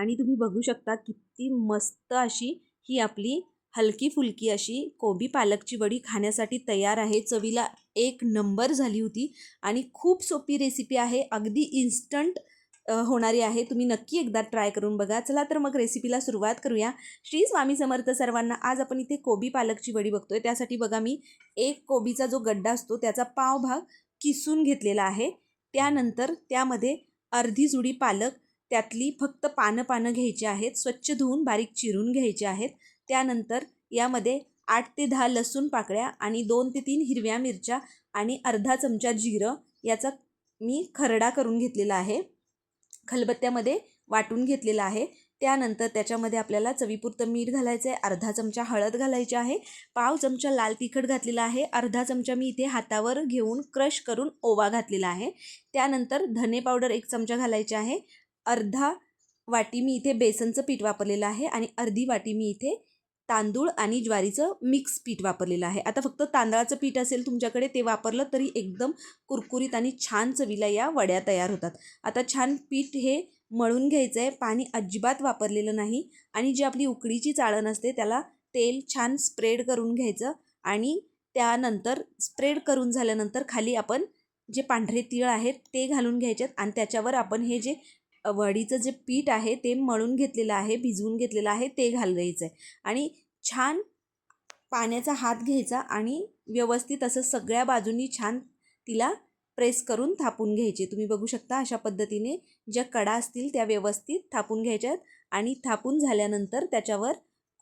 आणि तुम्ही बघू शकता किती मस्त अशी ही आपली हलकी फुलकी अशी कोबी पालकची वडी खाण्यासाठी तयार आहे. चवीला एक नंबर झाली होती आणि खूप सोपी रेसिपी आहे. अगदी इन्स्टंट होणारी आहे. तुम्ही नक्की एकदा ट्राय करून बघा. चला तर मग रेसिपीला सुरुवात करूया. श्री स्वामी समर्थ सर्वांना आज आपण इथे कोबी पालकची वडी बघतोय. त्यासाठी बघा मी एक कोबीचा जो गड्डा असतो त्याचा पावभाग किसून घेतलेला आहे. त्यानंतर त्यामध्ये अर्धी जुडी पालक त्यातली फक्त पानं पानं घ्यायची आहेत स्वच्छ धुवून बारीक चिरून घ्यायचे आहेत. त्यानंतर यामध्ये आठ ते दहा लसूण पाकळ्या आणि दोन ते तीन हिरव्या मिरच्या आणि अर्धा चमचा जिरं याचा मी खरडा करून घेतलेला आहे. खलबत्त्यामध्ये वाटून घेतलेला आहे. त्यानंतर त्याच्यामध्ये आपल्याला चवीपुरतं मीठ घालायचं आहे अर्धा चमचा हळद घालायची आहे पाव चमचा लाल तिखट घातलेला आहे अर्धा चमचा मी इथे हातावर घेऊन क्रश करून ओवा घातलेला आहे. त्यानंतर धने पावडर एक चमचा घालायची आहे अर्धा वाटी मी इथे बेसनचं पीठ वापरलेलं आहे आणि अर्धी वाटी मी इथे तांदूळ आणि ज्वारीचं मिक्स पीठ वापरलेलं आहे. आता फक्त तांदळाचं पीठ असेल तुमच्याकडे ते वापरलं तरी एकदम कुरकुरीत आणि छान चवीला या वड्या तयार होतात. आता छान पीठ हे मळून घ्यायचं आहे पाणी अजिबात वापरलेलं नाही आणि जी आपली उकडीची चाळण असते त्याला तेल छान स्प्रेड करून घ्यायचं आणि त्यानंतर स्प्रेड करून झाल्यानंतर खाली आपण जे पांढरे तीळ आहेत ते घालून घ्यायचे आणि त्याच्यावर आपण हे जे वडीचं जे पीठ आहे ते मळून घेतलेलं आहे भिजवून घेतलेलं आहे ते घालायचं आहे आणि छान पाण्याचा हात घ्यायचा आणि व्यवस्थित असं सगळ्या बाजूंनी छान तिला प्रेस करून थापून घ्यायचे. तुम्ही बघू शकता अशा पद्धतीने ज्या कडा असतील त्या व्यवस्थित थापून घ्यायच्यात आणि थापून झाल्यानंतर त्याच्यावर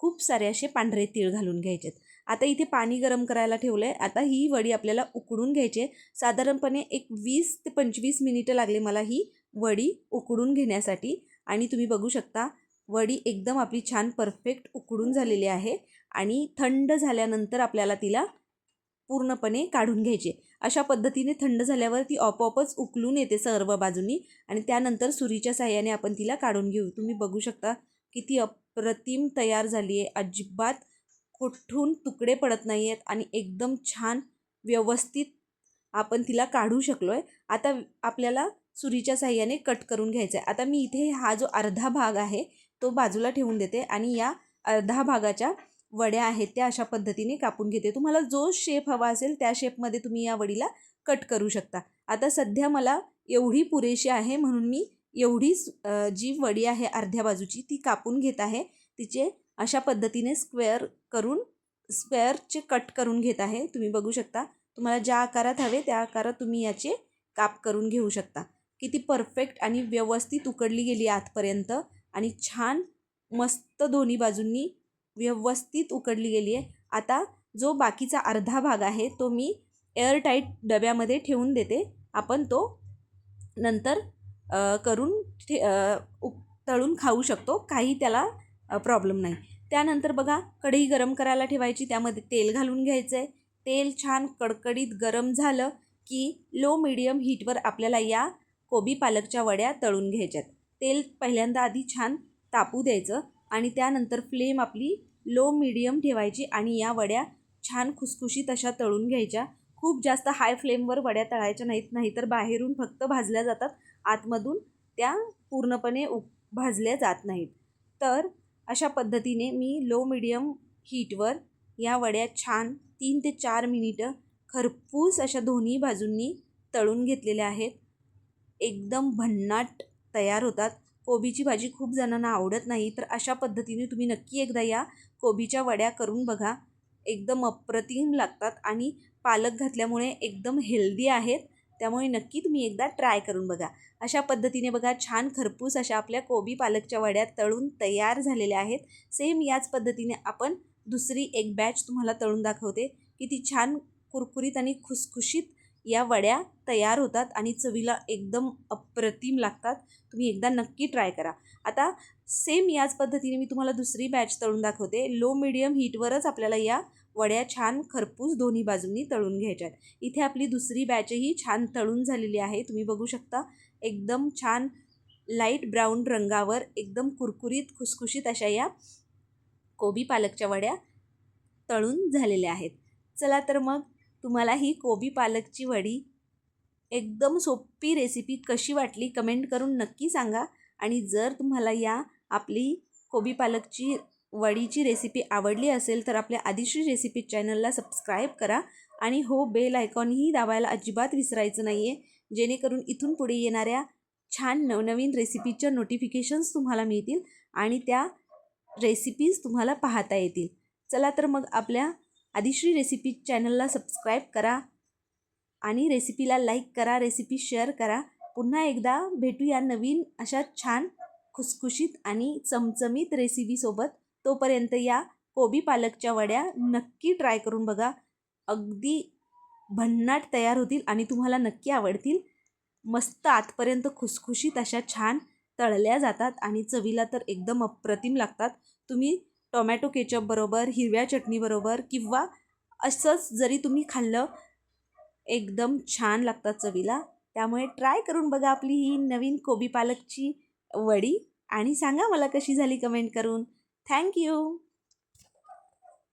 खूप सारे असे पांढरे तीळ घालून घ्यायचेत. आता इथे पाणी गरम करायला ठेवलं आहे आता ही वडी आपल्याला उकडून घ्यायची साधारणपणे एक वीस ते पंचवीस मिनिटं लागले मला ही वडी उकडून घेण्यासाठी आणि तुम्ही बघू शकता वडी एकदम आपली छान परफेक्ट उकडून झालेली आहे आणि थंड झाल्यानंतर आपल्याला तिला पूर्णपणे काढून घ्यायची अशा पद्धतीने थंड झाल्यावर ती आपोआपच उकलून येते सर्व बाजूनी आणि त्यानंतर सुरीच्या साह्याने आपण तिला काढून घेऊ. तुम्ही बघू शकता किती अप्रतिम तयार झाली आहे. अजिबात कुठून तुकडे पडत नाही आहेत आणि एकदम छान व्यवस्थित आपण तिला काढू शकलो आहे आता आपल्याला सुरीच्या साह्याने कट करून घ्यायचा आहे आता मी इथे हा जो अर्धा भाग आहे तो बाजूला ठेवून देते आणि या अर्धा भागाच्या वड्या आहेत त्या अशा पद्धतीने कापून घेते. तुम्हाला जो शेप हवा असेल त्या शेपमध्ये तुम्ही या वडीला कट करू शकता. आता सध्या मला एवढी पुरेशी आहे म्हणून मी एवढीच जी वडी आहे अर्ध्या बाजूची ती कापून घेत आहे. तिचे अशा पद्धतीने स्क्वेअर करून स्क्वेअरचे कट करून घेत आहे. तुम्ही बघू शकता तुम्हाला ज्या आकारात हवे त्या आकारात तुम्ही याचे काप करून घेऊ शकता. किती परफेक्ट आणि व्यवस्थित उकडली गेली आतपर्यंत. आणि छान मस्त दोन्ही बाजूंनी व्यवस्थित उकडली गेली आहे. आता जो बाकीचा अर्धा भाग आहे तो मी एअरटाईट डब्यामध्ये ठेवून देते. आपण तो नंतर करून ठे तळून खाऊ शकतो. काही त्याला प्रॉब्लेम नाही. त्यानंतर बघा कढई गरम करायला ठेवायची. त्यामध्ये तेल घालून घ्यायचं आहे तेल छान कडकडीत गरम झालं की लो मिडियम हीटवर आपल्याला या कोबी पालकच्या वड्या तळून घ्यायच्यात. तेल पहिल्यांदा आधी छान तापू द्यायचं आणि त्यानंतर फ्लेम आपली लो मिडियम ठेवायची आणि या वड्या छान खुसखुशीत अशा तळून घ्यायच्या. खूप जास्त हाय फ्लेमवर वड्या तळायच्या नाहीत नाही तर बाहेरून फक्त भाजल्या जातात. आतमधून त्या पूर्णपणे उ भाजल्या जात नाहीत. तर अशा पद्धतीने मी लो मिडियम हीटवर या वड्या छान तीन ते चार मिनिटं खरपूस अशा दोन्ही बाजूंनी तळून घेतलेल्या आहेत. एकदम भन्नाट तयार होतात. कोबीची भाजी खूप जणांना आवडत नाही तर अशा पद्धतीने तुम्ही नक्की एकदा या. कोबीच्या वड्या करून बघा. एकदम अप्रतिम लागतात आणि पालक घातल्यामुळे एकदम हेल्दी आहेत. त्यामुळे नक्की तुम्ही एकदा ट्राय करून बघा. अशा पद्धतीने बघा छान खरपूस अशा आपल्या कोबी पालकच्या वड्या तळून तयार झालेल्या आहेत. सेम याच पद्धतीने आपण दुसरी एक बॅच तुम्हाला तळून दाखवते. किती छान कुरकुरीत आणि खुसखुशीत या वड्या तयार होतात आणि चवीला एकदम अप्रतिम लागतात. तुम्ही एकदा नक्की ट्राय करा. आता सेम याच पद्धतीने मी तुम्हाला दुसरी बॅच तळून दाखवते. लो मिडियम हीटवरच आपल्याला या वड्या छान खरपूस दोन्ही बाजूंनी तळून घ्यायच्यात. इथे आपली दुसरी बॅचही छान तळून झालेली आहे. तुम्ही बघू शकता एकदम छान लाइट ब्राऊन रंगावर एकदम कुरकुरीत खुसखुशीत अशा या कोबी पालकच्या वड्या तळून झालेल्या आहेत. चला तर मग तुम्हाला ही कोबी पालकची वडी एकदम सोपी रेसिपी कशी वाटली कमेंट करून नक्की सांगा. आणि जर तुम्हाला या आपली कोबी पालकची वडीची रेसिपी आवडली असेल तर आपल्या आदिश्री रेसिपी चॅनलला सबस्क्राईब करा. आणि हो बेल आयकॉनही दाबायला अजिबात विसरायचं नाही आहे जेणेकरून इथून पुढे येणाऱ्या छान नवनवीन रेसिपीच्या नोटिफिकेशन्स तुम्हाला मिळतील आणि त्या रेसिपीज तुम्हाला पाहता येतील. चला तर मग आपल्या आदिश्री रेसिपी चॅनलला सबस्क्राईब करा आणि रेसिपीला लाईक करा रेसिपी शेअर करा. पुन्हा एकदा भेटूया नवीन अशा छान खुसखुशीत आणि चमचमीत रेसिपीसोबत तोपर्यंत या कोबी पालकच्या वड्या नक्की ट्राय करून बघा. अगदी भन्नाट तयार होतील आणि तुम्हाला नक्की आवडतील. मस्त आतपर्यंत खुसखुशीत अशा छान तळल्या जातात आणि चवीला तर एकदम अप्रतिम लागतात. तुम्ही टोमॅटो केचपबरोबर हिरव्या चटणीबरोबर किंवा असंच जरी तुम्ही खाल्लं एकदम छान लागतात चवीला. त्यामुळे ट्राय करून बघा आपली ही नवीन कोबी पालकची वडी. आणि सांगा मला कशी झाली कमेंट करून. थँक्यू